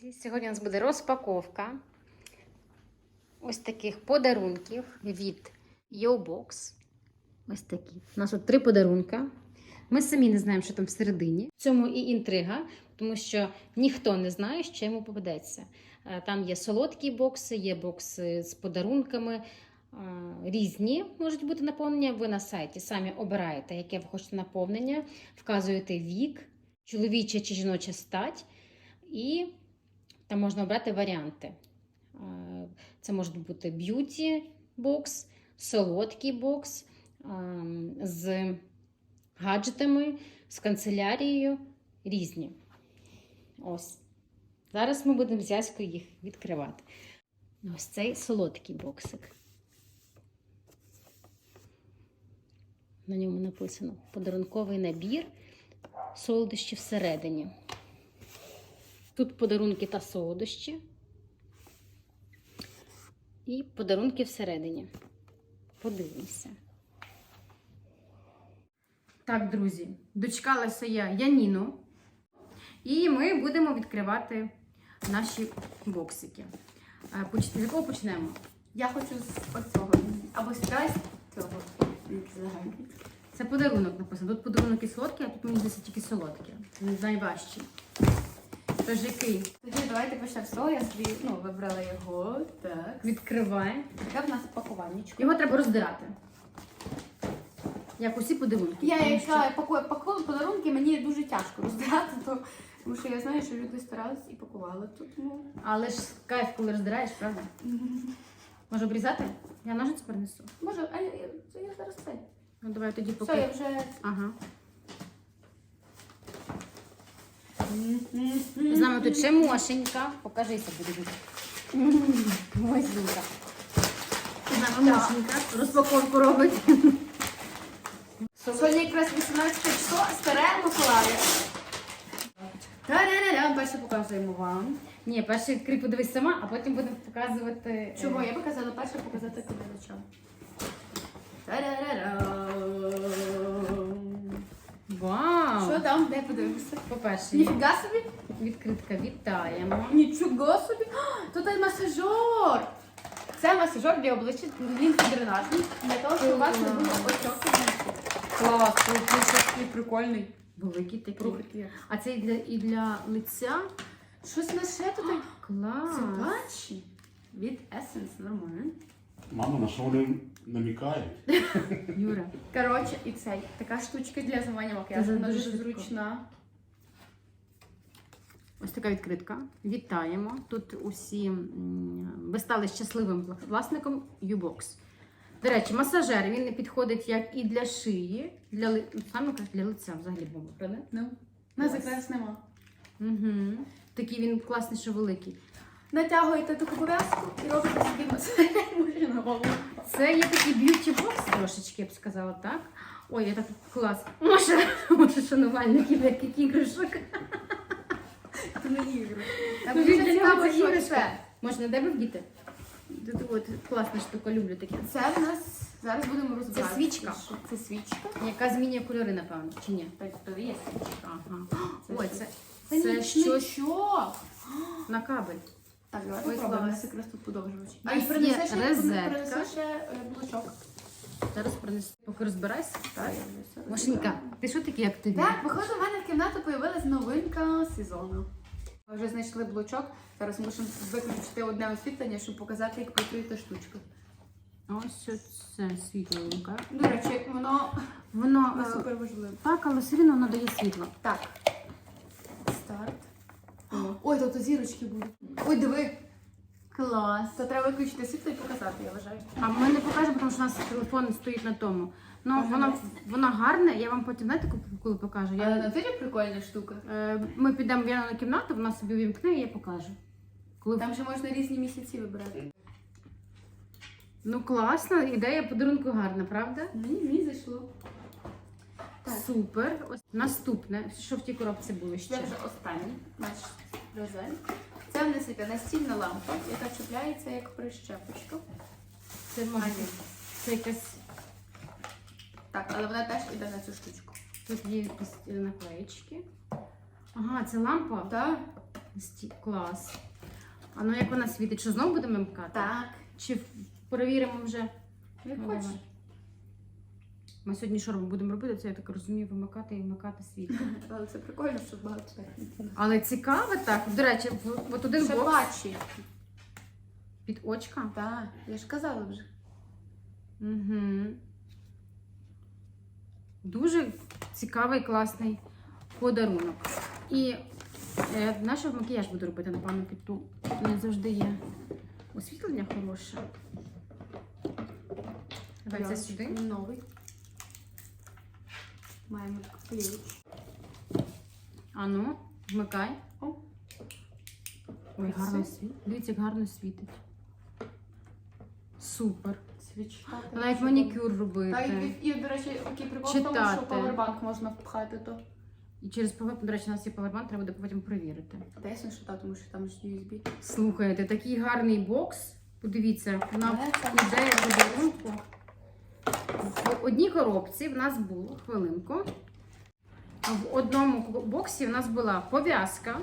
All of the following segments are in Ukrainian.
друзі! Сьогодні у нас буде розпаковка ось таких подарунків від YoBox. Ось такі. У нас тут три подарунка. Ми самі не знаємо, що там всередині. В цьому і інтрига, тому що ніхто не знає, що йому попадеться. Е, Там є солодкі бокси, є бокси з подарунками. е, Різні можуть бути наповнення. Ви на сайті самі обираєте, яке ви хочете наповнення, вказуєте вік, чоловіча чи жіноча стать. І там можна обрати варіанти. Е, Це може бути б'юті бокс, солодкий бокс ем, з гаджетами, з канцелярією різні. Ось. Зараз ми будемо з їх відкривати. Ось цей солодкий боксик. На ньому написано подарунковий набір, солодощі всередині. Тут подарунки та солодощі. І подарунки всередині. Подивимося. Так, друзі, дочекалася я Яніну. І ми будемо відкривати наші боксики. Е, З якого почнемо? Я хочу з оцього. Або сюди з цього. Це подарунок написано. Тут подарунок і солодкий, а тут мені здається тільки солодкі. Найважчі. Тож який? Тоді давайте почнемо з того. Я собі ну, вибрала його. Так. Відкривай. Таке в нас пакуваннячко. Його треба роздирати. Як усі подарунки. Я Тому якщо я пакую, пакую подарунки, мені дуже тяжко роздирати, то, тому що я знаю, що люди старались і пакували тут. Ну. Але ж кайф, коли роздираєш, правда? Може обрізати? Я ножиць принесу. Може, а я, я, це я зараз це. Ну давай тоді Все, поки. я вже. Ага. З нами тут ще Мошенька. Покажися, буде. Мосенька. Мошенька. Розпаковку робить. Сьогодні якраз 18 число, старе Миколая. Та-ля-ля-ля, перше показуємо вам. Ні, перше відкрий, подивись сама, а потім будемо показувати. е, Чого? Я показала перше показати глядачам. Та-ля-ля-ля. Там? Де подивимося? По-перше, Ніфіга собі? відкритка вітаємо. Нічого собі! А, Тут є масажер! Це масажер для обличчя, він дренажний, для того, щоб у вас не було очок. Клас, тут такий прикольний. Великий такий. Рухи. А це і для, і для лиця. Щось на ще тут. Клас. Це патчі. Від Essence, нормально. Мама, на що вони намікають? Юра. Коротше, і цей. Така штучка для змивання макіяжу. Це Вона дуже дуже швидко. зручна. Ось така відкритка. Вітаємо. Тут усі м, ви стали щасливим власником U-Box. До речі, масажер він підходить як і для шиї, для ли... ну, саме кажуть, для лиця взагалі бомба, правда? Ну. Нас Клас. якраз нема. Угу. Такий він класний, що великий. Натягуєте таку пов'язку і робите собі масаж на голову. Це є такий б'юті бокс трошечки, я б сказала, так? Ой, я так клас. Може, може шанувальників, яких іграшок. Це не ігри. Та Ну, мені для вже нього цікаво, це що іграшка. це. Можна де ви вдіти? От класна штука, люблю таке. Це в нас зараз будемо розбиратися. свічка? Це свічка. Яка змінює кольори, напевно, чи ні? Так, то є свічка. Ага. Це Ой, що? це, Це, щось на кабель. Так, давай попробуємо. У нас якраз тут подовжувач. А і принесеш ще е, блочок. Зараз принесу. Поки розбирайся. Так, Машенька, ти що таке, як тобі? Так, виходить, у мене в кімнату появилась новинка сезону. Ми вже знайшли блочок. Зараз мусимо виключити одне освітлення, щоб показати, як працює та штучка. Ось це світленька. До речі, воно Воно е, супер важливе. так, але все рівно воно дає світло. Так. Ой, тут зірочки будуть. Ой, диви. Клас. Це треба виключити світло і показати, я вважаю. А ми не покажемо, тому що у нас телефон стоїть на тому. Ну, воно, воно гарне, я вам потім, знаєте, коли- покажу. Але Я, на тилі прикольна штука. е, ми підемо в Яну кімнату, вона собі увімкне і я покажу. Коли... Там ще можна різні місяці вибирати. Ну, класна, ідея подарунку гарна, правда? Мені, мені зайшло. Так. Супер. Ось наступне, що в тій коробці було ще. Це вже останній наш розель. Це в нас яка настільна лампа, яка чіпляється як прищепочка. Це може. Це якась Так, але вона теж іде на цю штучку. тут є якісь е, наклеїчки. Ага, це лампа. Так. Сті- Клас. А ну як вона світить? Що знову будемо мкати? Так, Чи перевіримо вже? як Ну, хочеш. давай. Ми сьогодні що будемо робити? Це я так розумію, вимикати і вмикати світло. Але це прикольно, що багато. Але цікаво так. До речі, в- от один бокс під очка. Так, я ж казала вже. Угу. Дуже цікавий, класний подарунок. І е, наш макіяж буду робити, напевно, під ту. Не завжди є освітлення хороше. Давай це сюди. Новий. Маємо ключ. А ну, вмикай. О. Ой, гарно світить. Дивіться, як гарно світить. Супер. Свічка. Навіть манікюр робити. Так, і, і, до речі, такий прикол в тому, Читати. що павербанк можна впхати то. І через павербанк, до речі, у нас є павербанк, треба буде потім перевірити. Та ясно, що так, тому що там ж USB. Слухайте, такий гарний бокс. Подивіться, на Але це ідея подарунку. В одній коробці в нас було хвилинку. В одному боксі в нас була пов'язка,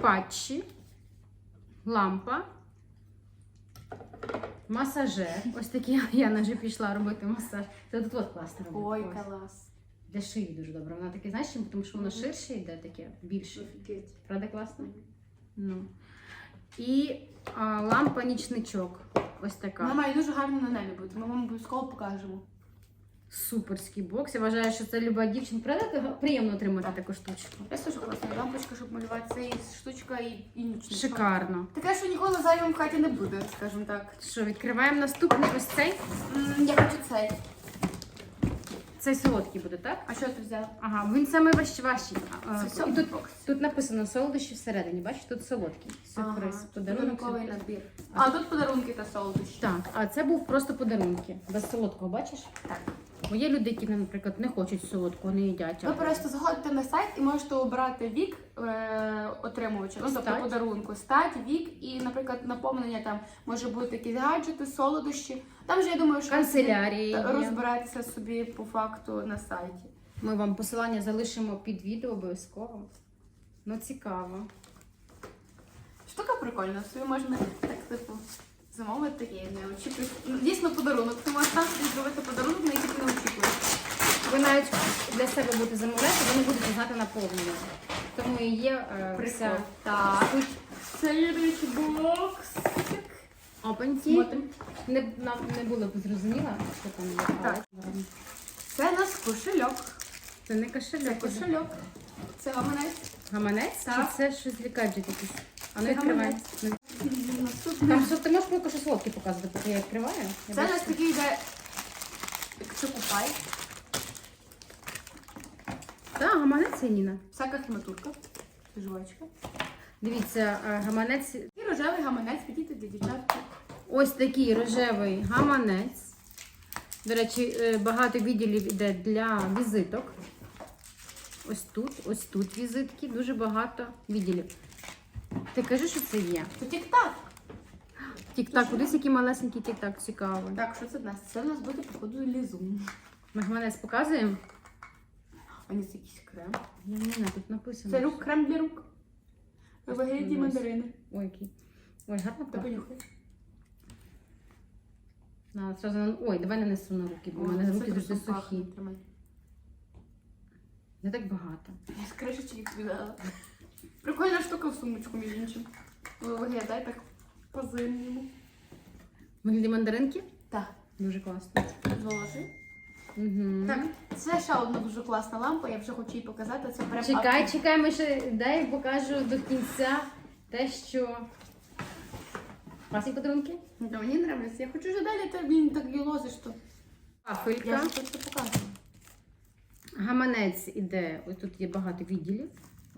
патчі, лампа, масажер. Ось такі я вже пішла робити масаж. Це тут от класно робити. Ой, Ось. клас. Для шиї дуже добре. Вона таке, знаєш, чим? тому що воно ширше йде таке, більше. Правда класно? Ну. І а, лампа нічничок. Ось така. Вона має дуже гарно на небі бути. Ми вам обов'язково покажемо. Суперський бокс. Я вважаю, що це люба дівчинка. Приємно отримати таку штучку. Я дуже класна лампочка, щоб малювати. Це і штучка, і, і нічник. Шикарно. Таке, що ніколи зайвим в хаті не буде, скажімо так. Що, відкриваємо наступний ось цей. М, Я хочу цей. Цей солодкий буде, так? А що ти взяв? Ага, він саме важчий. важчий. А, Це і тут, тут написано солодощі всередині. Бачиш, тут солодкий. Сюрприз. Ага, Подарунок. Подарунковий сюрприз. набір. А тут подарунки та солодощі. Так, а це був просто подарунки. Без солодкого, бачиш? Так. Бо є люди, які, наприклад, не хочуть солодкого, не їдять. Ви просто заходите на сайт і можете обрати вік е, отримувача, ну тобто подарунку, стать, вік і, наприклад, наповнення там може бути якісь гаджети, солодощі. Там же я думаю, що Канцелярії. розбираєтеся собі по факту на сайті. Ми вам посилання залишимо під відео обов'язково. Ну, цікаво. Штука прикольна, собі можна так типу замовити таке, не очікуєш. Дійсно подарунок. Ти можеш собі зробити подарунок, на який ти не очікуєш. Ви навіть для себе будете замовляти, ви не будете знати наповнення. Тому і є е, вся Так. речі бокс. опенькі. Смотрим. Не, нам не було б зрозуміло, що там є. Так. Це у нас кошельок. Це не Це кошельок. кошельок. Це гаманець. Гаманець? Так. Чи це щось для гаджет якийсь? А ну Це відкривай. гаманець. Ну, Наступне. Там що ти можеш поки що солодкі показувати, поки я відкриваю? Я Це у бачу, нас такий йде якщо купай. Так, гаманець це Ніна. Всяка хіматурка. Жувачка. Дивіться, е, гаманець І рожевий гаманець підійти для дівчатки. Ось такий рожевий гаманець. До речі, е, багато відділів йде для візиток. Ось тут, ось тут візитки, дуже багато відділів. Ти кажи, що це є. То тік-так. Тік-так, кудись який малесенький тік-так цікавий. Так, що це в нас? Це в нас буде, походу, лізун. Ми гаманець показуємо. А це якийсь крем. Ні, ні, ні, тут написано. Це рук, крем для рук. У вигляді мандарини. Ой, який. Ой, гарно Та пахне. понюхай. На, зразу на- Ой, давай нанесу на руки, бо в мене руки пахне. сухі. Не так багато. Я з кришечки їх віддала. Прикольна штука в сумочку, між іншим. Виглядає так по-зимньому. Вигляді мандаринки? Так, Дуже класно. золотий. Угу. Так, це ще одна дуже класна лампа, я вже хочу її показати. Це прям Чекай, чекай, ми ще дай покажу до кінця те, що. Класні подарунки? Та мені нравиться. Я хочу вже далі, ти мені так лозиш, що я Вафелька. ж хочу показувати. Гаманець іде. Ось тут є багато відділів.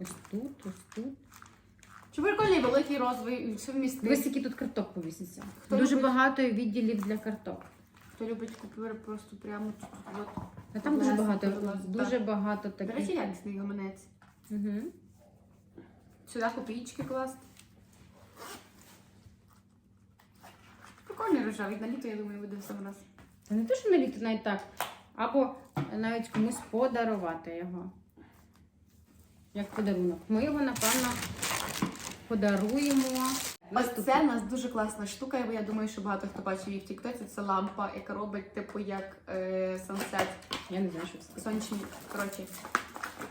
Ось тут, ось тут. Чи прикольний великий розовий, все вмістить. Дивись, який тут карток повіситься. Хто Дуже любить? багато відділів для карток. Хто любить купюри просто прямо тут. От. А там дуже багато, вилазить, дуже багато До речі, таких. якісний гаманець. Угу. Сюди копійки класти. Прикольний рожевий, на літо, я думаю, буде все в раз. Це не те, що на літо навіть так. Або навіть комусь подарувати його. Як подарунок. Ми його, напевно, подаруємо. Оце у нас дуже класна штука, бо я думаю, що багато хто бачив її в Тіктоці. Це лампа, яка робить типу як е, сансет. Я не знаю, що це. Сонячні, коротше,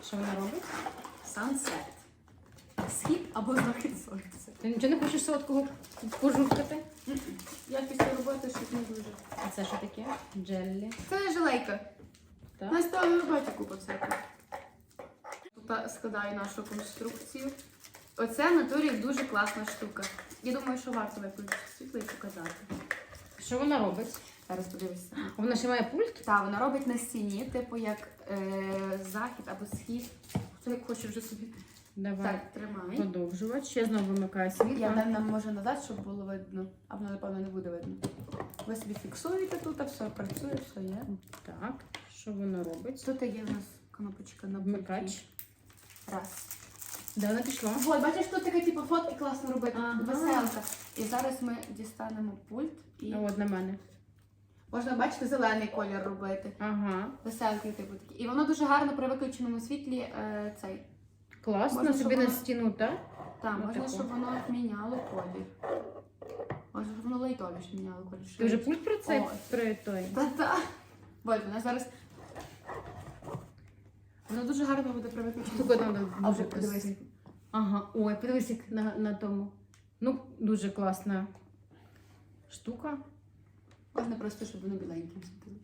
Що вона робить? сансет. Схід або захід сонця. Ти нічого не хочеш солодкого пожуркати? Я після роботи щось не дуже. А це що таке? Джеллі. Це жилейка. Так. На столі роботі купа всяку. Тут складаю нашу конструкцію. Оце в натурі дуже класна штука. Я думаю, що варто виключити світло і показати. Що вона робить? Зараз подивишся. Вона ще має пульт? Так, вона робить на стіні, типу як е, захід або схід. Хто як хоче вже собі. Давай. Так, тримай. Продовжувач. Я знову вимикаю світло. Я нам може назад, щоб було видно, а воно напевно не буде видно. Ви собі фіксуєте тут, а все працює, все є. Так. Що вона робить? Тут є в нас кнопочка на Вмикач. Раз. Де вона пішла? Вот, бачиш, тут така типу фотки класно робити. Ага. Веселка. І зараз ми дістанемо пульт і А от на мене. можна бачити зелений колір робити. Ага. Веселки, типу такі. І воно дуже гарно при виключеному світлі е, цей. Класно, Можна, собі щоб на вона- стіну, так? Ну, можна, таку. щоб воно міняло колір. Можна, щоб воно лайтовіше міняло колір. Ти вже пульт про це Ой. при той. Та-та. Вот, вона зараз. Воно дуже гарно буде при. Тільки треба дуже подивись. красиво. Ага, ой, подивись як на, на тому. Ну, дуже класна штука. Можна просто, щоб воно біленьким світило.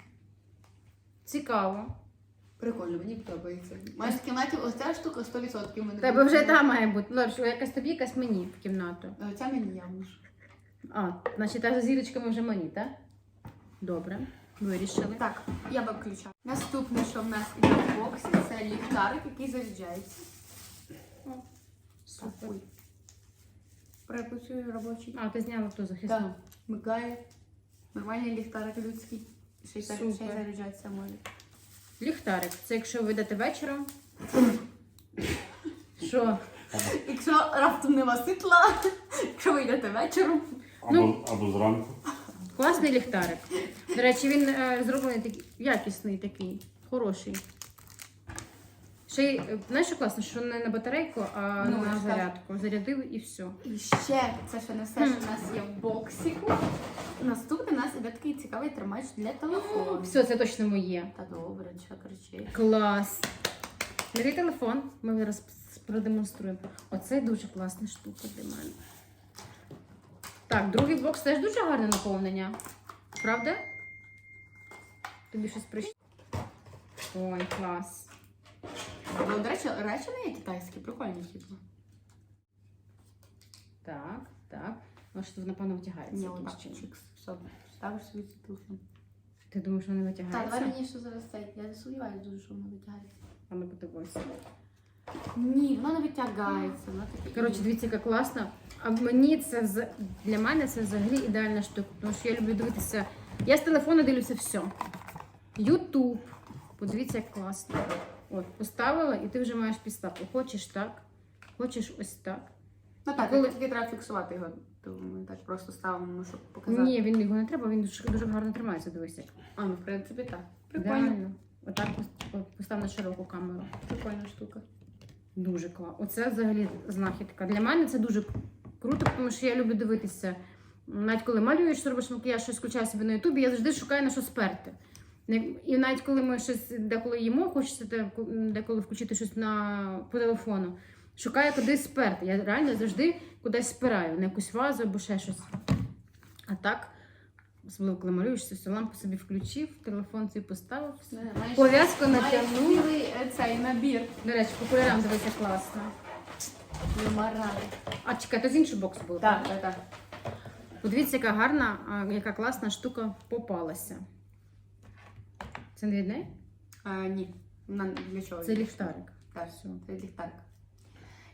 Цікаво. Прикольно, мені подобається. Майже в кімнаті ось ця штука 100% в мене. Тебе вже там має бути. Ну, якась тобі, якась мені в кімнату. Е, Ця мені явно ж. А, значить, та з зірочками вже мені, так? Добре, вирішили. Так, я виключаю. Наступне, що в нас іде в боксі, це ліхтарик, який заряджається. Супер. Ой. Робочий. А, ти зняла ту Так, захисну. мигає. Нормальний ліхтарик людський. Ще й так ще й Супер. заряджатися може. Ліхтарик. Це якщо ви йдете вечором. Що? Якщо раптом нема світла, якщо ви йдете вечором. Або, Ну. або зранку. Класний ліхтарик. До речі, він е, зроблений такий якісний такий, хороший. Ще й, е, знаєш, що класно, що не на батарейку, а Ну, на так. зарядку. Зарядив і все. І ще це ще не все, що в нас є в боксику. Наступний у нас іде такий цікавий тримач для телефону. Все, це точно моє. Та добре, що кричить. Клас. Бери телефон, ми зараз продемонструємо. Оце дуже класна штука для мене. Так, другий бокс теж дуже гарне наповнення. Правда? Тобі щось прийшло? Ой, клас. Ну, до речі, речі не є китайські, прикольні типу. Так, так. Ну, що тут, напевно втягається. Ні, якимось чином. чикс, ставиш собі цей телефон. Ти думаєш, воно Так, давай витягається? мені ще зараз цей. Я не сумніваюся дуже, що воно витягається. А ми подивимося. Ні, воно не витягається. Воно таке. Коротше, дивіться, яка класна. А мені це вз- для мене це взагалі ідеальна штука, тому що я люблю дивитися. Я з телефону дивлюся все. Ютуб. Подивіться, як класно. От, поставила, і ти вже маєш підставку. Хочеш так, хочеш ось так. Ну так, Коли- тільки треба фіксувати його. То ми так просто ставимо, щоб показати. Ні, він його не треба, він дуже, дуже гарно тримається. Дивися. А, ну в принципі так. Прикольно. Реально. Отак пос- постав на широку камеру. Прикольна штука. Дуже класно. Оце взагалі знахідка. Для мене це дуже круто, тому що я люблю дивитися. Навіть коли малюєш, робиш макіяж, щось включаю собі на Ютубі, я завжди шукаю на що сперти. І навіть коли ми щось деколи їмо, хочеться деколи включити щось на по телефону. Шукаю куди сперти. Я реально завжди кудись спираю, на якусь вазу або ще щось. А так, особливо коли малюєшся, все, лампу собі включив, телефон свій поставив. Пов'язку натягнув. е, цей набір. До речі, по кольорам дивися класно. А чекай, то з іншого боксу було. Так, так, так. Подивіться, яка гарна, а, яка класна штука попалася. Це не від неї? А, ні. На, для чого? Це ліхтарик. Так, Все. це ліхтарик.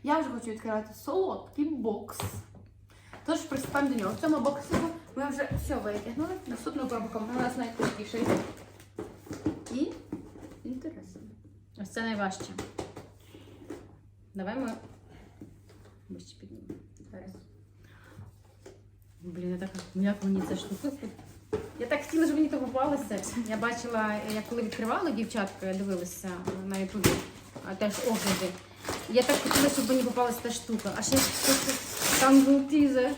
Я вже хочу відкривати солодкий бокс. Тож приступаємо до нього. В цьому боксі ми вже все витягнули. Наступну коробку у нас найкрутіший. І інтересно. Ось це найважче. Давай ми. Вище піднімемо. Зараз. Блін, я так як мені ця штука. Я так хотіла, щоб мені то попалося. Я бачила, як коли відкривали дівчатка, я дивилася на ютубі теж огляди. Я так хотіла, щоб мені попалася та штука. А ще щось Тангл тізер.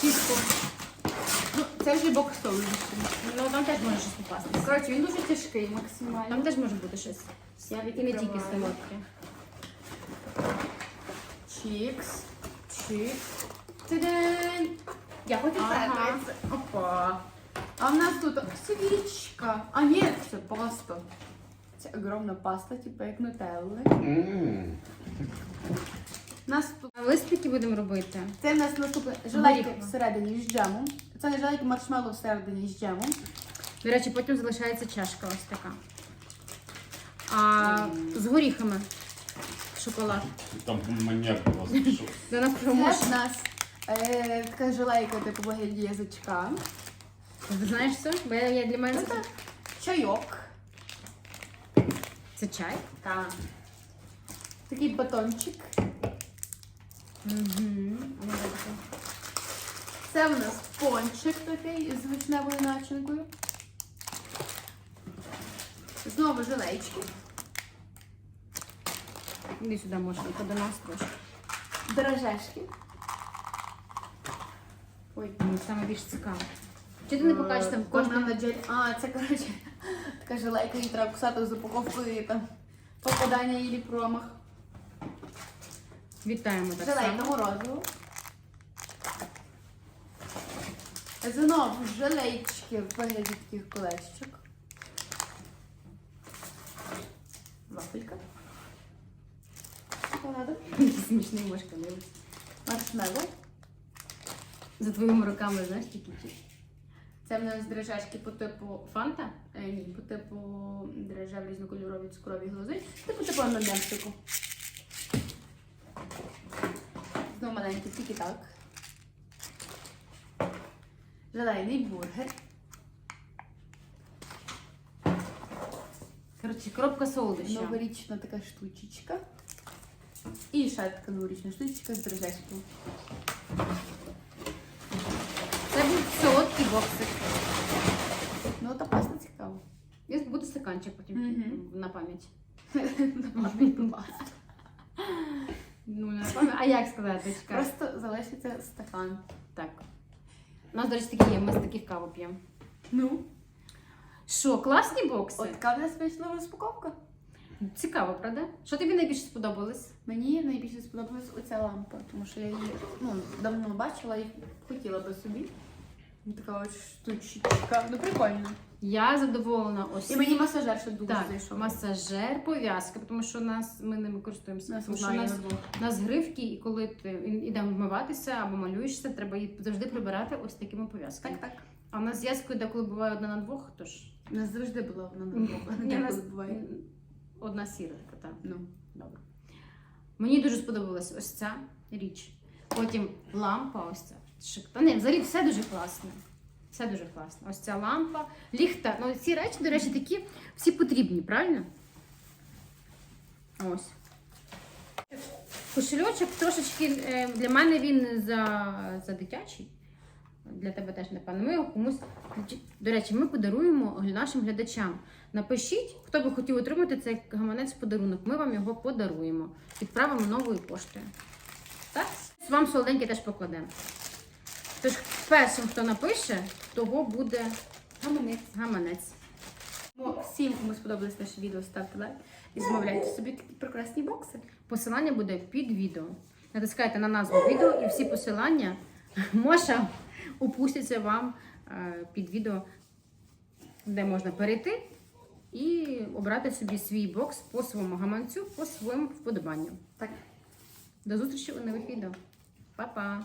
Чітко. Ну, це вже бокс солодощі. Ну там теж може щось попасти. Коротше, він дуже тяжкий максимально. Там теж може бути щось. Я І не тільки відкриваю. солодке. Чікс. Чікс. Тидень. Я хочу Ага. це. Опа. А в нас тут свічка. А ні, це паста. Це огромна паста, типу як нутелли. М. У нас листики будемо робити. це в нас наступне желейки Горіхове. всередині з джемом. Це не желейки маршмеллоу всередині з джемом. До речі, потім залишається чашка ось така. А з горіхами шоколад. Там маньяк у вас пішов. Це промош. в нас е, така желейка типу вигляді язичка. Ти знаєш це? Бо я, я для мене це, Чайок. це чай. Так. Такий батончик. Угу. Це в нас пончик такий з вишневою начинкою. Знову желейки. Іди сюди можна, то до нас трошки. Дрожжешки. Ой. Мені саме більш цікаво. Чи ти не покажеш там Кожна на джель. А, це коротше така желейка, її треба кусати з упаковкою і там попадання і промах. Вітаємо так само. морозиво. Знову желейчики в вигляді таких колечок. Вафелька. Шоколаду. Який смішний мошка дивиться. Маршмеллоу. За твоїми руками, знаєш, тільки ті. Це в нас дрожжечки по типу Фанта? Е, ні, по типу дрожжев різнокольорові цукрові глази. Типу типу на маленький, тільки так. Желейний бургер. Коротше, коробка солодоща. Новорічна така штучечка. І ще така новорічна штучечка з дрожжечком. Це був солодкий боксик. Ну, та паста цікава. І буде стаканчик потім Мгм. на пам'ять. Ну, не напевно. А як сказати? Чекай. Просто залишиться стакан. Так. У нас, до речі, такі є, ми з таких каву п'ємо. Ну, Що, класні бокси? от така в нас вийшла розпаковка. Цікаво, правда? Що тобі найбільше сподобалось? Мені найбільше сподобалась оця лампа, тому що я її ну, давно бачила і хотіла би собі. Така ось штучка. Ну прикольно. Я задоволена ось. І мені масажер ще дуже Так, зайшов. масажер, пов'язка, тому що нас ми ними користуємося. Нас тому що одна і нас, на двох. нас гривки, і коли ти йдемо вмиватися або малюєшся, треба її завжди прибирати ось такими пов'язками. Так, так. А в нас зв'язкою деколи буває одна на двох, тож У нас завжди була вона на двох. Ні, у нас деколи буває. одна сіра така, так. Ну. Добре. Мені дуже сподобалась ось ця річ. Потім лампа, ось ця. Шик. Та не, взагалі все дуже класно. Все дуже класно. Ось ця лампа, ліхта. Ну, ці речі, до речі, такі всі потрібні, правильно? Ось. Кошельочок трошечки е, для мене він за, за дитячий. Для тебе теж, напевно. Ми його комусь. До речі, ми подаруємо нашим глядачам. Напишіть, хто би хотів отримати цей гаманець подарунок. Ми вам його подаруємо. Відправимо новою поштою. Так? Вам солоденький теж покладемо. Тож, першим, хто напише, того буде Гаманець. гаманець. Всім, кому сподобалось наше відео, ставте лайк і замовляйте собі такі прекрасні бокси. Посилання буде під відео. Натискайте на назву відео і всі посилання Моша опустяться вам е, під відео, де можна перейти і обрати собі свій бокс по своєму гаманцю, по своєму вподобанню. Так. До зустрічі у нових відео. Па-па!